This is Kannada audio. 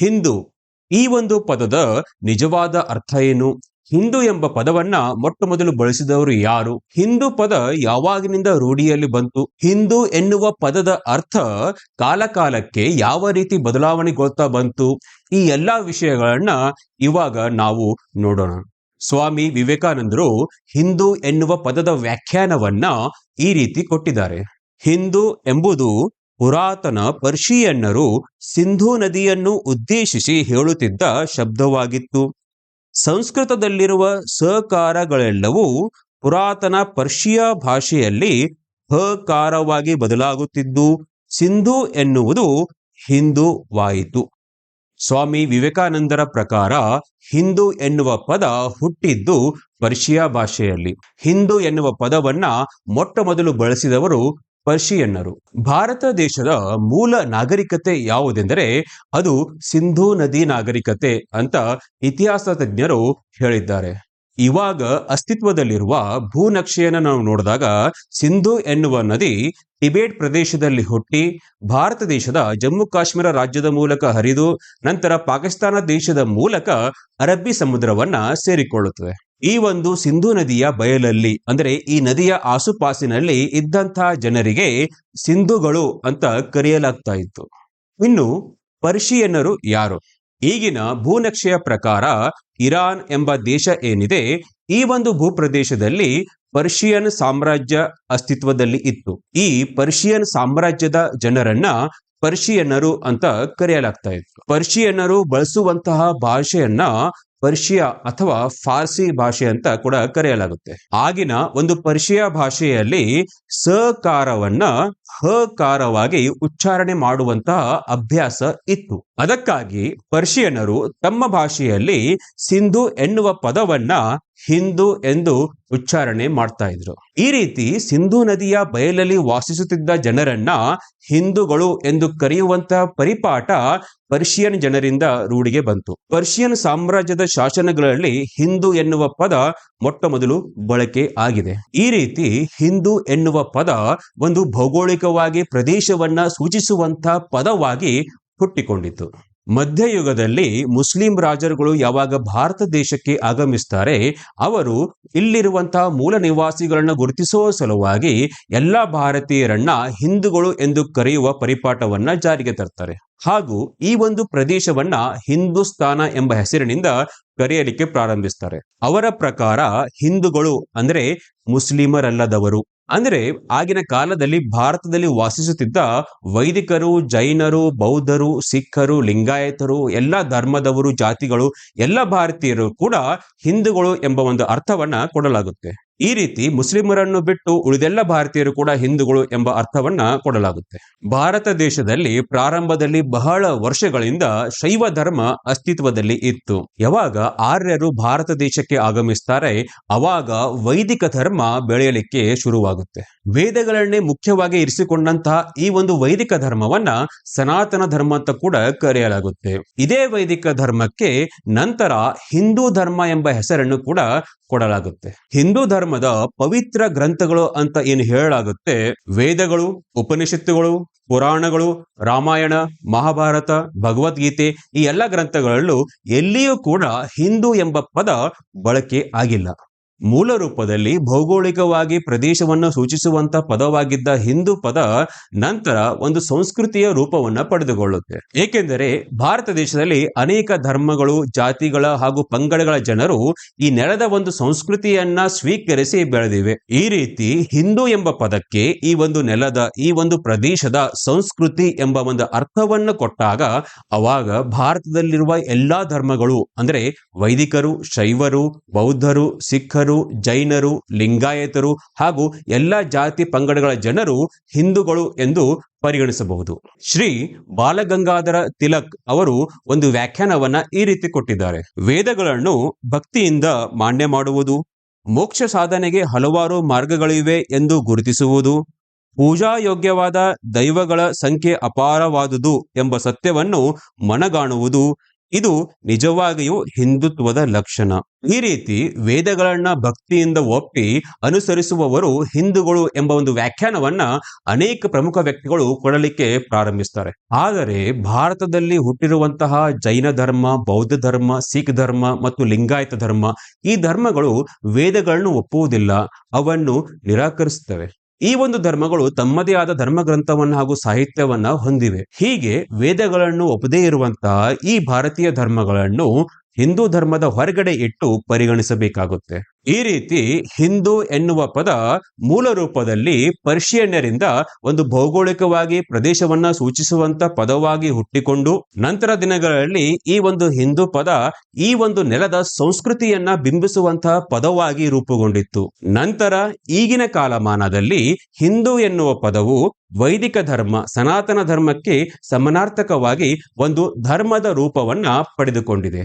ಹಿಂದೂ. ಈ ಒಂದು ಪದದ ನಿಜವಾದ ಅರ್ಥ ಏನು? ಹಿಂದೂ ಎಂಬ ಪದವನ್ನ ಮೊಟ್ಟ ಮೊದಲು ಬಳಸಿದವರು ಯಾರು? ಹಿಂದೂ ಪದ ಯಾವಾಗಿನಿಂದ ರೂಢಿಯಲ್ಲಿ ಬಂತು? ಹಿಂದೂ ಎನ್ನುವ ಪದದ ಅರ್ಥ ಕಾಲಕಾಲಕ್ಕೆ ಯಾವ ರೀತಿ ಬದಲಾವಣೆಗೊಳ್ತಾ ಬಂತು? ಈ ಎಲ್ಲಾ ವಿಷಯಗಳನ್ನ ಇವಾಗ ನಾವು ನೋಡೋಣ. ಸ್ವಾಮಿ ವಿವೇಕಾನಂದರು ಹಿಂದೂ ಎನ್ನುವ ಪದದ ವ್ಯಾಖ್ಯಾನವನ್ನ ಈ ರೀತಿ ಕೊಟ್ಟಿದ್ದಾರೆ. ಹಿಂದೂ ಎಂಬುದು ಪುರಾತನ ಪರ್ಷಿಯನ್ನರು ಸಿಂಧೂ ನದಿಯನ್ನು ಉದ್ದೇಶಿಸಿ ಹೇಳುತ್ತಿದ್ದ ಶಬ್ದವಾಗಿತ್ತು. ಸಂಸ್ಕೃತದಲ್ಲಿರುವ ಸಕಾರಗಳೆಲ್ಲವೂ ಪುರಾತನ ಪರ್ಷಿಯ ಭಾಷೆಯಲ್ಲಿ ಹಕಾರವಾಗಿ ಬದಲಾಗುತ್ತಿದ್ದು, ಸಿಂಧು ಎನ್ನುವುದು ಹಿಂದೂವಾಯಿತು ಸ್ವಾಮಿ ವಿವೇಕಾನಂದರ ಪ್ರಕಾರ ಹಿಂದೂ ಎನ್ನುವ ಪದ ಹುಟ್ಟಿದ್ದು ಪರ್ಷಿಯಾ ಭಾಷೆಯಲ್ಲಿ. ಹಿಂದೂ ಎನ್ನುವ ಪದವನ್ನ ಮೊಟ್ಟ ಮೊದಲು ಬಳಸಿದವರು ಪರ್ಷಿಯನ್ನರು. ಭಾರತ ದೇಶದ ಮೂಲ ನಾಗರಿಕತೆ ಯಾವುದೆಂದರೆ ಅದು ಸಿಂಧೂ ನದಿ ನಾಗರಿಕತೆ ಅಂತ ಇತಿಹಾಸ ತಜ್ಞರು ಹೇಳಿದ್ದಾರೆ. ಇವಾಗ ಅಸ್ತಿತ್ವದಲ್ಲಿರುವ ಭೂನಕ್ಷೆಯನ್ನು ನಾವು ನೋಡಿದಾಗ ಸಿಂಧು ಎನ್ನುವ ನದಿ ಟಿಬೇಟ್ ಪ್ರದೇಶದಲ್ಲಿ ಹುಟ್ಟಿ ಭಾರತ ದೇಶದ ಜಮ್ಮು ಕಾಶ್ಮೀರ ರಾಜ್ಯದ ಮೂಲಕ ಹರಿದು ನಂತರ ಪಾಕಿಸ್ತಾನ ದೇಶದ ಮೂಲಕ ಅರಬ್ಬಿ ಸಮುದ್ರವನ್ನ ಸೇರಿಕೊಳ್ಳುತ್ತದೆ. ಈ ಒಂದು ಸಿಂಧು ನದಿಯ ಬಯಲಲ್ಲಿ, ಅಂದರೆ ಈ ನದಿಯ ಆಸುಪಾಸಿನಲ್ಲಿ ಇದ್ದಂತಹ ಜನರಿಗೆ ಸಿಂಧುಗಳು ಅಂತ ಕರೆಯಲಾಗ್ತಾ ಇತ್ತು. ಇನ್ನು ಪರ್ಷಿಯನ್ನರು ಯಾರು? ಈಗಿನ ಭೂನಕ್ಷೆಯ ಪ್ರಕಾರ ಇರಾನ್ ಎಂಬ ದೇಶ ಏನಿದೆ, ಈ ಒಂದು ಭೂಪ್ರದೇಶದಲ್ಲಿ ಪರ್ಷಿಯನ್ ಸಾಮ್ರಾಜ್ಯ ಅಸ್ತಿತ್ವದಲ್ಲಿ ಇತ್ತು. ಈ ಪರ್ಷಿಯನ್ ಸಾಮ್ರಾಜ್ಯದ ಜನರನ್ನ ಪರ್ಷಿಯನ್ನರು ಅಂತ ಕರೆಯಲಾಗ್ತಾ ಇತ್ತು. ಪರ್ಷಿಯನ್ನರು ಬಳಸುವಂತಹ ಭಾಷೆಯನ್ನ ಪರ್ಷಿಯಾ ಅಥವಾ ಫಾರ್ಸಿ ಭಾಷೆ ಅಂತ ಕೂಡ ಕರೆಯಲಾಗುತ್ತೆ. ಆಗಿನ ಒಂದು ಪರ್ಷಿಯಾ ಭಾಷೆಯಲ್ಲಿ ಸಕಾರವನ್ನ ಹಕಾರವಾಗಿ ಉಚ್ಚಾರಣೆ ಮಾಡುವಂತಹ ಅಭ್ಯಾಸ ಇತ್ತು. ಅದಕ್ಕಾಗಿ ಪರ್ಷಿಯನರು ತಮ್ಮ ಭಾಷೆಯಲ್ಲಿ ಸಿಂಧು ಎನ್ನುವ ಪದವನ್ನ ಹಿಂದೂ ಎಂದು ಉಚ್ಚಾರಣೆ ಮಾಡ್ತಾ ಇದ್ರು. ಈ ರೀತಿ ಸಿಂಧೂ ನದಿಯ ಬಯಲಲ್ಲಿ ವಾಸಿಸುತ್ತಿದ್ದ ಜನರನ್ನ ಹಿಂದೂಗಳು ಎಂದು ಕರೆಯುವಂತಹ ಪರಿಪಾಠ ಪರ್ಷಿಯನ್ ಜನರಿಂದ ರೂಢಿಗೆ ಬಂತು. ಪರ್ಷಿಯನ್ ಸಾಮ್ರಾಜ್ಯದ ಶಾಸನಗಳಲ್ಲಿ ಹಿಂದೂ ಎನ್ನುವ ಪದ ಮೊಟ್ಟ ಮೊದಲು ಬಳಕೆ ಆಗಿದೆ. ಈ ರೀತಿ ಹಿಂದೂ ಎನ್ನುವ ಪದ ಒಂದು ಭೌಗೋಳಿಕವಾಗಿ ಪ್ರದೇಶವನ್ನ ಸೂಚಿಸುವಂತಹ ಪದವಾಗಿ ಹುಟ್ಟಿಕೊಂಡಿತು ಮಧ್ಯಯುಗದಲ್ಲಿ ಮುಸ್ಲಿಂ ರಾಜರುಗಳು ಯಾವಾಗ ಭಾರತ ದೇಶಕ್ಕೆ ಆಗಮಿಸ್ತಾರೆ, ಅವರು ಇಲ್ಲಿರುವಂತಹ ಮೂಲ ನಿವಾಸಿಗಳನ್ನು ಗುರುತಿಸುವ ಸಲುವಾಗಿ ಎಲ್ಲ ಭಾರತೀಯರನ್ನ ಹಿಂದೂಗಳು ಎಂದು ಕರೆಯುವ ಪರಿಪಾಠವನ್ನ ಜಾರಿಗೆ ತರ್ತಾರೆ. ಹಾಗೂ ಈ ಒಂದು ಪ್ರದೇಶವನ್ನ ಹಿಂದೂಸ್ತಾನ ಎಂಬ ಹೆಸರಿನಿಂದ ಕರೆಯಲಿಕ್ಕೆ ಪ್ರಾರಂಭಿಸ್ತಾರೆ. ಅವರ ಪ್ರಕಾರ ಹಿಂದೂಗಳು ಅಂದ್ರೆ ಮುಸ್ಲಿಮರಲ್ಲದವರು. ಅಂದ್ರೆ ಆಗಿನ ಕಾಲದಲ್ಲಿ ಭಾರತದಲ್ಲಿ ವಾಸಿಸುತ್ತಿದ್ದ ವೈದಿಕರು, ಜೈನರು, ಬೌದ್ಧರು, ಸಿಖ್ಖರು, ಲಿಂಗಾಯತರು, ಎಲ್ಲ ಧರ್ಮದವರು, ಜಾತಿಗಳು, ಎಲ್ಲ ಭಾರತೀಯರು ಕೂಡ ಹಿಂದೂಗಳು ಎಂಬ ಒಂದು ಅರ್ಥವನ್ನ ಕೊಡಲಾಗುತ್ತೆ. ಈ ರೀತಿ ಮುಸ್ಲಿಮರನ್ನು ಬಿಟ್ಟು ಉಳಿದೆಲ್ಲ ಭಾರತೀಯರು ಕೂಡ ಹಿಂದೂಗಳು ಎಂಬ ಅರ್ಥವನ್ನ ಕೊಡಲಾಗುತ್ತೆ. ಭಾರತ ದೇಶದಲ್ಲಿ ಪ್ರಾರಂಭದಲ್ಲಿ ಬಹಳ ವರ್ಷಗಳಿಂದ ಶೈವ ಧರ್ಮ ಅಸ್ತಿತ್ವದಲ್ಲಿ ಇತ್ತು. ಯಾವಾಗ ಆರ್ಯರು ಭಾರತ ದೇಶಕ್ಕೆ ಆಗಮಿಸ್ತಾರೆ, ಅವಾಗ ವೈದಿಕ ಧರ್ಮ ಬೆಳೆಯಲಿಕ್ಕೆ ಶುರುವಾಗುತ್ತೆ. ವೇದಗಳನ್ನೇ ಮುಖ್ಯವಾಗಿ ಇರಿಸಿಕೊಂಡಂತಹ ಈ ಒಂದು ವೈದಿಕ ಧರ್ಮವನ್ನ ಸನಾತನ ಧರ್ಮ ಅಂತ ಕೂಡ ಕರೆಯಲಾಗುತ್ತೆ. ಇದೇ ವೈದಿಕ ಧರ್ಮಕ್ಕೆ ನಂತರ ಹಿಂದೂ ಧರ್ಮ ಎಂಬ ಹೆಸರನ್ನು ಕೂಡ ಕೊಡಲಾಗುತ್ತೆ. ಹಿಂದೂ ಧರ್ಮದ ಪವಿತ್ರ ಗ್ರಂಥಗಳು ಅಂತ ಏನು ಹೇಳಲಾಗುತ್ತೆ? ವೇದಗಳು, ಉಪನಿಷತ್ತುಗಳು, ಪುರಾಣಗಳು, ರಾಮಾಯಣ, ಮಹಾಭಾರತ, ಭಗವದ್ಗೀತೆ ಈ ಎಲ್ಲ ಗ್ರಂಥಗಳಲ್ಲೂ ಎಲ್ಲಿಯೂ ಕೂಡ ಹಿಂದೂ ಎಂಬ ಪದ ಬಳಕೆ ಆಗಿಲ್ಲ. ಮೂಲ ರೂಪದಲ್ಲಿ ಭೌಗೋಳಿಕವಾಗಿ ಪ್ರದೇಶವನ್ನು ಸೂಚಿಸುವಂತ ಪದವಾಗಿದ್ದ ಹಿಂದೂ ಪದ ನಂತರ ಒಂದು ಸಂಸ್ಕೃತಿಯ ರೂಪವನ್ನ ಪಡೆದುಕೊಳ್ಳುತ್ತೆ. ಏಕೆಂದರೆ ಭಾರತ ದೇಶದಲ್ಲಿ ಅನೇಕ ಧರ್ಮಗಳು, ಜಾತಿಗಳ ಹಾಗೂ ಪಂಗಡಗಳ ಜನರು ಈ ನೆಲದ ಒಂದು ಸಂಸ್ಕೃತಿಯನ್ನ ಸ್ವೀಕರಿಸಿ ಬೆಳೆದಿವೆ. ಈ ರೀತಿ ಹಿಂದೂ ಎಂಬ ಪದಕ್ಕೆ ಈ ಒಂದು ನೆಲದ, ಈ ಒಂದು ಪ್ರದೇಶದ ಸಂಸ್ಕೃತಿ ಎಂಬ ಒಂದು ಅರ್ಥವನ್ನು ಕೊಟ್ಟಾಗ ಅವಾಗ ಭಾರತದಲ್ಲಿರುವ ಎಲ್ಲಾ ಧರ್ಮಗಳು ಅಂದ್ರೆ ವೈದಿಕರು, ಶೈವರು, ಬೌದ್ಧರು, ಸಿಖ್ಖರು ಜೈನರು, ಲಿಂಗಾಯತರು ಹಾಗೂ ಎಲ್ಲ ಜಾತಿ ಪಂಗಡಗಳ ಜನರು ಹಿಂದೂಗಳು ಎಂದು ಪರಿಗಣಿಸಬಹುದು. ಶ್ರೀ ಬಾಲಗಂಗಾಧರ ತಿಲಕ್ ಅವರು ಒಂದು ವ್ಯಾಖ್ಯಾನವನ್ನ ಈ ರೀತಿ ಕೊಟ್ಟಿದ್ದಾರೆ. ವೇದಗಳನ್ನು ಭಕ್ತಿಯಿಂದ ಮಾನ್ಯ ಮಾಡುವುದು, ಮೋಕ್ಷ ಸಾಧನೆಗೆ ಹಲವಾರು ಮಾರ್ಗಗಳಿವೆ ಎಂದು ಗುರುತಿಸುವುದು ಪೂಜಾಯೋಗ್ಯವಾದ ದೈವಗಳ ಸಂಖ್ಯೆ ಅಪಾರವಾದುದು ಎಂಬ ಸತ್ಯವನ್ನು ಮನಗಾಣುವುದು ಇದು ನಿಜವಾಗಿಯೂ ಹಿಂದುತ್ವದ ಲಕ್ಷಣ. ಈ ರೀತಿ ವೇದಗಳನ್ನ ಭಕ್ತಿಯಿಂದ ಒಪ್ಪಿ ಅನುಸರಿಸುವವರು ಹಿಂದೂಗಳು ಎಂಬ ಒಂದು ವ್ಯಾಖ್ಯಾನವನ್ನ ಅನೇಕ ಪ್ರಮುಖ ವ್ಯಕ್ತಿಗಳು ಕೊಡಲಿಕ್ಕೆ ಪ್ರಾರಂಭಿಸ್ತಾರೆ. ಆದರೆ ಭಾರತದಲ್ಲಿ ಹುಟ್ಟಿರುವಂತಹ ಜೈನ ಧರ್ಮ, ಬೌದ್ಧ ಧರ್ಮ, ಸಿಖ್ ಧರ್ಮ ಮತ್ತು ಲಿಂಗಾಯತ ಧರ್ಮ ಈ ಧರ್ಮಗಳು ವೇದಗಳನ್ನು ಒಪ್ಪುವುದಿಲ್ಲ, ಅವನ್ನು ನಿರಾಕರಿಸುತ್ತವೆ. ಈ ಒಂದು ಧರ್ಮಗಳು ತಮ್ಮದೇ ಆದ ಧರ್ಮ ಗ್ರಂಥವನ್ನ ಹಾಗೂ ಸಾಹಿತ್ಯವನ್ನ ಹೊಂದಿವೆ. ಹೀಗೆ ವೇದಗಳನ್ನು ಒಪ್ಪದೇ ಇರುವಂತಹ ಈ ಭಾರತೀಯ ಧರ್ಮಗಳನ್ನು ಹಿಂದೂ ಧರ್ಮದ ಹೊರಗಡೆ ಇಟ್ಟು ಪರಿಗಣಿಸಬೇಕಾಗುತ್ತೆ. ಈ ರೀತಿ ಹಿಂದೂ ಎನ್ನುವ ಪದ ಮೂಲ ರೂಪದಲ್ಲಿ ಪರ್ಷಿಯನ್ನರಿಂದ ಒಂದು ಭೌಗೋಳಿಕವಾಗಿ ಪ್ರದೇಶವನ್ನ ಸೂಚಿಸುವಂತ ಪದವಾಗಿ ಹುಟ್ಟಿಕೊಂಡು ನಂತರ ದಿನಗಳಲ್ಲಿ ಈ ಒಂದು ಹಿಂದೂ ಪದ ಈ ಒಂದು ನೆಲದ ಸಂಸ್ಕೃತಿಯನ್ನ ಬಿಂಬಿಸುವಂತಹ ಪದವಾಗಿ ರೂಪುಗೊಂಡಿತ್ತು. ನಂತರ ಈಗಿನ ಕಾಲಮಾನದಲ್ಲಿ ಹಿಂದೂ ಎನ್ನುವ ಪದವು ವೈದಿಕ ಧರ್ಮ, ಸನಾತನ ಧರ್ಮಕ್ಕೆ ಸಮನಾರ್ಥಕವಾಗಿ ಒಂದು ಧರ್ಮದ ರೂಪವನ್ನ ಪಡೆದುಕೊಂಡಿದೆ.